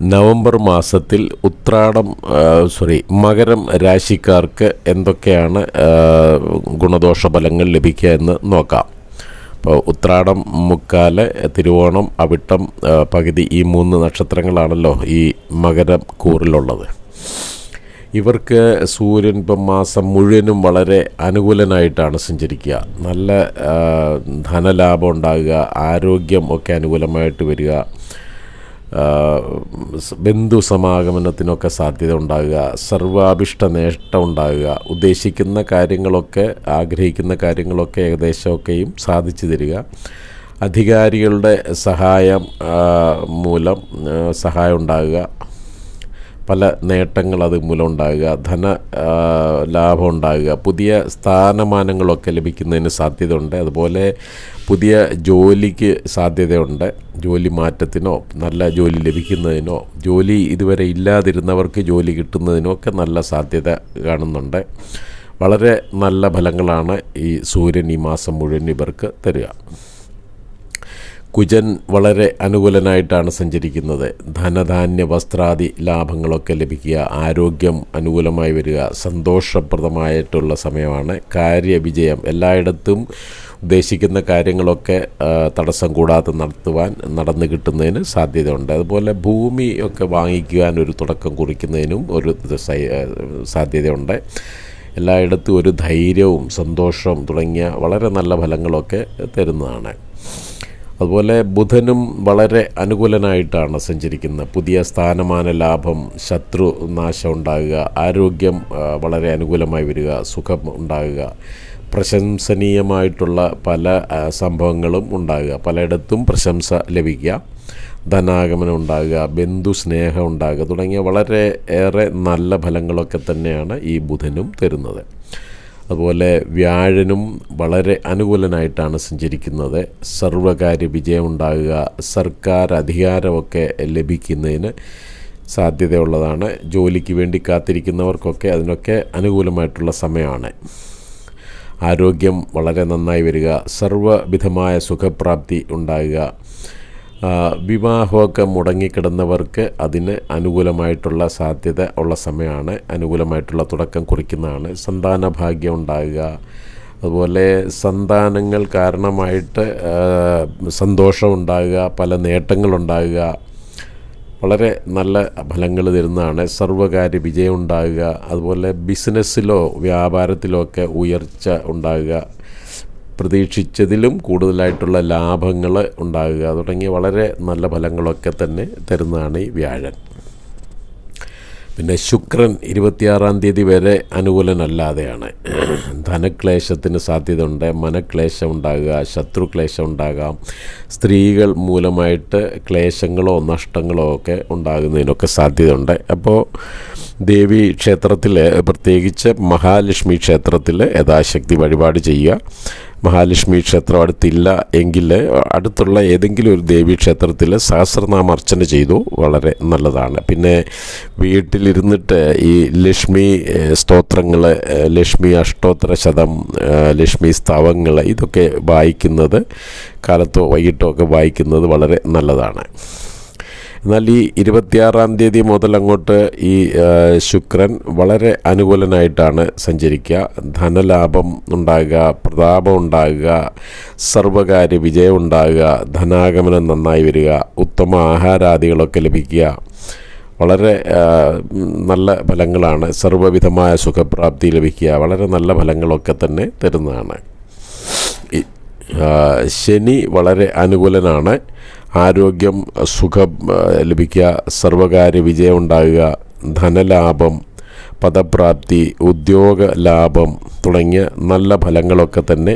November മാസത്തിൽ Uthradam sorry മകരം രാശിക്കാർക്ക് എന്തൊക്കെയാണ് ഗുണദോഷ ഫലങ്ങൾ ലഭിക്കുക എന്ന് നോക്കാം. അപ്പോൾ ഉത്രാടം മുക്കാൽ തിരുവോണം അവിട്ടം പകുതി ഈ മൂന്ന് നക്ഷത്രങ്ങളാണല്ലോ ഈ മകരം കൂറിലുള്ളത്. ഇവർക്ക് സൂര്യൻ ഇപ്പം മാസം മുഴുവനും വളരെ അനുകൂലനായിട്ടാണ് സഞ്ചരിക്കുക. നല്ല ധനലാഭം ഉണ്ടാകുക ആരോഗ്യം ഒക്കെ അനുകൂലമായിട്ട് വരിക. ബന്ധു സമാഗമനത്തിനൊക്കെ സാധ്യത ഉണ്ടാകുക സർവാഭിഷ്ട നേട്ടം ഉണ്ടാകുക ഉദ്ദേശിക്കുന്ന കാര്യങ്ങളൊക്കെ ആഗ്രഹിക്കുന്ന കാര്യങ്ങളൊക്കെ ഏകദേശമൊക്കെയും സാധിച്ചു തരിക. അധികാരികളുടെ സഹായം മൂലം സഹായം ഉണ്ടാകുക. പല നേട്ടങ്ങൾ അത് മൂലം ഉണ്ടാകുക ധന ലാഭം ഉണ്ടാകുക പുതിയ സ്ഥാനമാനങ്ങളൊക്കെ ലഭിക്കുന്നതിന് സാധ്യതയുണ്ട്. അതുപോലെ പുതിയ ജോലിക്ക് സാധ്യതയുണ്ട്. ജോലി മാറ്റത്തിനോ നല്ല ജോലി ലഭിക്കുന്നതിനോ ജോലി ഇതുവരെ ഇല്ലാതിരുന്നവർക്ക് ജോലി കിട്ടുന്നതിനോ ഒക്കെ നല്ല സാധ്യത കാണുന്നുണ്ട്. വളരെ നല്ല ഫലങ്ങളാണ് ഈ സൂര്യൻ ഈ മാസം മുഴുവൻ ഇവർക്ക് തരിക. കുജൻ വളരെ അനുകൂലനായിട്ടാണ് സഞ്ചരിക്കുന്നത്. ധനധാന്യ വസ്ത്രാദി ലാഭങ്ങളൊക്കെ ലഭിക്കുക ആരോഗ്യം അനുകൂലമായി വരിക സന്തോഷപ്രദമായിട്ടുള്ള സമയമാണ്. കാര്യവിജയം എല്ലായിടത്തും ഉദ്ദേശിക്കുന്ന കാര്യങ്ങളൊക്കെ തടസ്സം കൂടാതെ നടത്തുവാൻ നടന്നു കിട്ടുന്നതിന് സാധ്യതയുണ്ട്. അതുപോലെ ഭൂമി ഒക്കെ വാങ്ങിക്കുവാൻ ഒരു തുടക്കം കുറിക്കുന്നതിനും ഒരു സാധ്യതയുണ്ട്. എല്ലായിടത്തും ഒരു ധൈര്യവും സന്തോഷവും തുടങ്ങിയ വളരെ നല്ല ഫലങ്ങളൊക്കെ തരുന്നതാണ്. അതുപോലെ ബുധനും വളരെ അനുകൂലനായിട്ടാണ് സഞ്ചരിക്കുന്നത് പുതിയ സ്ഥാനമാന ലാഭം ശത്രു നാശം ഉണ്ടാകുക ആരോഗ്യം വളരെ അനുകൂലമായി വരിക സുഖം ഉണ്ടാകുക പ്രശംസനീയമായിട്ടുള്ള പല സംഭവങ്ങളും ഉണ്ടാകുക. പലയിടത്തും പ്രശംസ ലഭിക്കുക ധനാഗമനം ഉണ്ടാകുക ബന്ധു സ്നേഹം ഉണ്ടാകുക തുടങ്ങിയ വളരെ ഏറെ നല്ല ഫലങ്ങളൊക്കെ തന്നെയാണ് ഈ ബുധനും തരുന്നത്. അതുപോലെ വ്യാഴനും വളരെ അനുകൂലനായിട്ടാണ് സഞ്ചരിക്കുന്നത്. സർവകാര്യ വിജയമുണ്ടാകുക സർക്കാർ അധികാരമൊക്കെ ലഭിക്കുന്നതിന് സാധ്യതയുള്ളതാണ്. ജോലിക്ക് വേണ്ടി കാത്തിരിക്കുന്നവർക്കൊക്കെ അതിനൊക്കെ അനുകൂലമായിട്ടുള്ള സമയമാണ്. ആരോഗ്യം വളരെ നന്നായി വരിക സർവവിധമായ സുഖപ്രാപ്തി ഉണ്ടാകുക. വിവാഹമൊക്കെ മുടങ്ങിക്കിടന്നവർക്ക് അതിന് അനുകൂലമായിട്ടുള്ള സാധ്യത ഉള്ള സമയമാണ്. അനുകൂലമായിട്ടുള്ള തുടക്കം കുറിക്കുന്നതാണ്. സന്താന ഭാഗ്യം ഉണ്ടാകുക. അതുപോലെ സന്താനങ്ങൾ കാരണമായിട്ട് സന്തോഷമുണ്ടാകുക പല നേട്ടങ്ങളുണ്ടാകുക വളരെ നല്ല ഫലങ്ങൾ തരുന്നതാണ്. സർവകാര്യ വിജയം ഉണ്ടാകുക. അതുപോലെ ബിസിനസ്സിലോ വ്യാപാരത്തിലോ ഒക്കെ ഉയർച്ച ഉണ്ടാകുക. പ്രതീക്ഷിച്ചതിലും കൂടുതലായിട്ടുള്ള ലാഭങ്ങൾ ഉണ്ടാകുക. തുടങ്ങിയ വളരെ നല്ല ഫലങ്ങളൊക്കെ തന്നെ തരുന്നതാണ് ഈ വ്യാഴൻ. പിന്നെ ശുക്രൻ ഇരുപത്തിയാറാം തീയതി വരെ അനുകൂലനല്ലാതെയാണ്. ധനക്ലേശത്തിന് സാധ്യത ഉണ്ട് മനക്ലേശം ഉണ്ടാകുക ശത്രുക്ലേശം ഉണ്ടാകാം. സ്ത്രീകൾ മൂലമായിട്ട് ക്ലേശങ്ങളോ നഷ്ടങ്ങളോ ഒക്കെ ഉണ്ടാകുന്നതിനൊക്കെ സാധ്യതയുണ്ട്. അപ്പോൾ ദേവി ക്ഷേത്രത്തിൽ പ്രത്യേകിച്ച് മഹാലക്ഷ്മി ക്ഷേത്രത്തിൽ യഥാശക്തി വഴിപാട് ചെയ്യുക. മഹാലക്ഷ്മി ക്ഷേത്രം അടുത്തില്ല എങ്കിൽ അടുത്തുള്ള ഏതെങ്കിലും ഒരു ദേവീ ക്ഷേത്രത്തിൽ സഹസ്രനാമ ചെയ്തു വളരെ നല്ലതാണ്. പിന്നെ വീട്ടിലിരുന്നിട്ട് ഈ ലക്ഷ്മി സ്തോത്രങ്ങൾ ലക്ഷ്മി അഷ്ടോത്തര ശതം ലക്ഷ്മി സ്തവങ്ങൾ ഇതൊക്കെ വായിക്കുന്നത് കാലത്തോ വൈകിട്ടോ ഒക്കെ വായിക്കുന്നത് വളരെ നല്ലതാണ്. എന്നാൽ ഈ ഇരുപത്തിയാറാം തീയതി മുതൽ അങ്ങോട്ട് ഈ ശുക്രൻ വളരെ അനുകൂലനായിട്ടാണ് സഞ്ചരിക്കുക. ധനലാഭം ഉണ്ടാകുക പ്രതാപം ഉണ്ടാകുക സർവകാര്യ വിജയം ഉണ്ടാകുക ധനാഗമനം നന്നായി വരിക ഉത്തമ ആഹാരാദികളൊക്കെ ലഭിക്കുക. വളരെ നല്ല ഫലങ്ങളാണ്. സർവവിധമായ സുഖപ്രാപ്തി ലഭിക്കുക. വളരെ നല്ല ഫലങ്ങളൊക്കെ തന്നെ തരുന്നതാണ്. ശനി വളരെ അനുകൂലനാണ്. ആരോഗ്യം സുഖം ലഭിക്കുക സർവകാര്യ വിജയം ഉണ്ടാകുക ധനലാഭം പദപ്രാപ്തി ഉദ്യോഗ ലാഭം തുടങ്ങിയ നല്ല ഫലങ്ങളൊക്കെ തന്നെ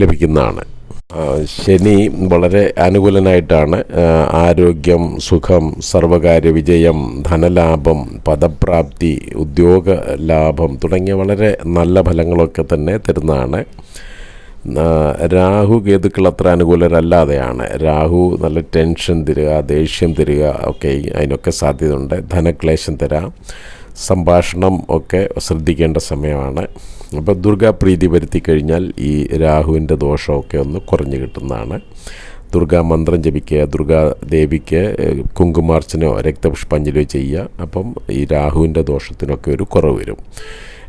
ലഭിക്കുന്നതാണ്. ശനി വളരെ അനുകൂലനായിട്ടാണ് ആരോഗ്യം സുഖം സർവകാര്യ വിജയം ധനലാഭം പദപ്രാപ്തി ഉദ്യോഗ ലാഭം തുടങ്ങിയ വളരെ നല്ല ഫലങ്ങളൊക്കെ തന്നെ തരുന്നതാണ്. രാഹു കേതുക്കൾ അത്ര അനുകൂലരല്ലാതെയാണ്. രാഹു നല്ല ടെൻഷൻ തരിക ദേഷ്യം തരിക ഒക്കെ അതിനൊക്കെ സാധ്യതയുണ്ട്. ധനക്ലേശം തരാം. സംഭാഷണം ഒക്കെ ശ്രദ്ധിക്കേണ്ട സമയമാണ്. അപ്പോൾ ദുർഗാപ്രീതി വരുത്തി കഴിഞ്ഞാൽ ഈ രാഹുവിന്റെ ദോഷമൊക്കെ ഒന്ന് കുറഞ്ഞു കിട്ടുന്നതാണ്. ദുർഗാ മന്ത്രം ജപിക്കുക ദുർഗാദേവിക്ക് കുങ്കുമാർച്ചനോ രക്തപുഷ്പാഞ്ജലിയോ ചെയ്യുക. അപ്പം ഈ രാഹുവിന്റെ ദോഷത്തിനൊക്കെ ഒരു കുറവ് വരും.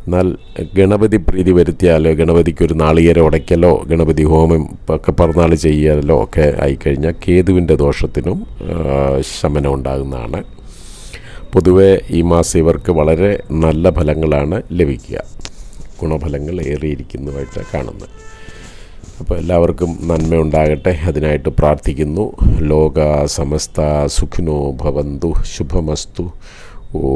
എന്നാൽ ഗണപതി പ്രീതി വരുത്തിയാലോ ഗണപതിക്ക് ഒരു നാളികേരം ഉടയ്ക്കലോ ഗണപതി ഹോമം ഒക്കെ പറന്നാൾ ചെയ്യാലോ ഒക്കെ ആയിക്കഴിഞ്ഞാൽ കേതുവിന്റെ ദോഷത്തിനും ശമനം ഉണ്ടാകുന്നതാണ്. പൊതുവെ ഈ മാസം ഇവർക്ക് വളരെ നല്ല ഫലങ്ങളാണ് ലഭിക്കുക. ഗുണഫലങ്ങൾ ഏറിയിരിക്കുന്നതായിട്ട് കാണുന്നത്. അപ്പോൾ എല്ലാവർക്കും നന്മയുണ്ടാകട്ടെ അതിനായിട്ട് പ്രാർത്ഥിക്കുന്നു. ലോക സമസ്ത സുഖിനോ ഭവന്തു ശുഭമസ്തു. ഓ